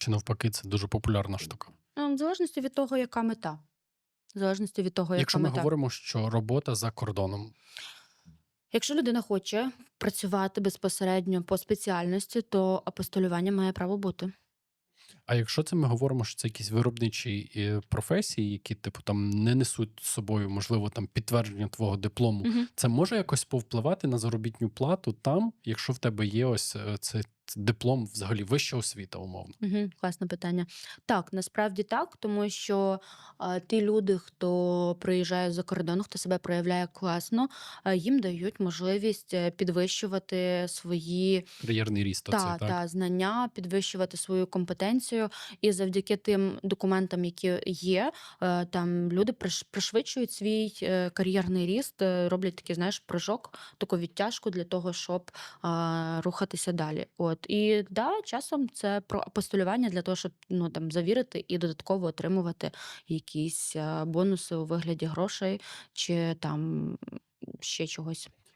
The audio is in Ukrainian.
Чи навпаки, це дуже популярна штука. Ем, В залежності від того, яка мета. В залежності від того, яка Якщо ми мета. говоримо, що робота за кордоном, Якщо людина хоче працювати безпосередньо по спеціальності, то апостолювання має право бути. а якщо це ми говоримо, що це якісь виробничі е, професії, які типу там не несуть з собою, можливо, там підтвердження твого диплому, Угу. це може якось повпливати на заробітню плату там, якщо в тебе є ось е, це диплом взагалі вища освіта, умовно. Угу, класне питання. Так, насправді так, тому що а, ті люди, хто приїжджає за кордон, хто себе проявляє класно, а, їм дають можливість е, підвищувати свої Кар'єрний ріст, та, оцей, так? та, знання, підвищувати свою компетенцію. І завдяки тим документам, які є, е, там люди приш- пришвидшують свій е, кар'єрний ріст, е, роблять такий, знаєш, прыжок, таку відтяжку для того, щоб а, рухатися далі. От і да, часом це про апостолювання для того, щоб ну там завірити і додатково отримувати якісь е, бонуси у вигляді грошей чи там ще чогось.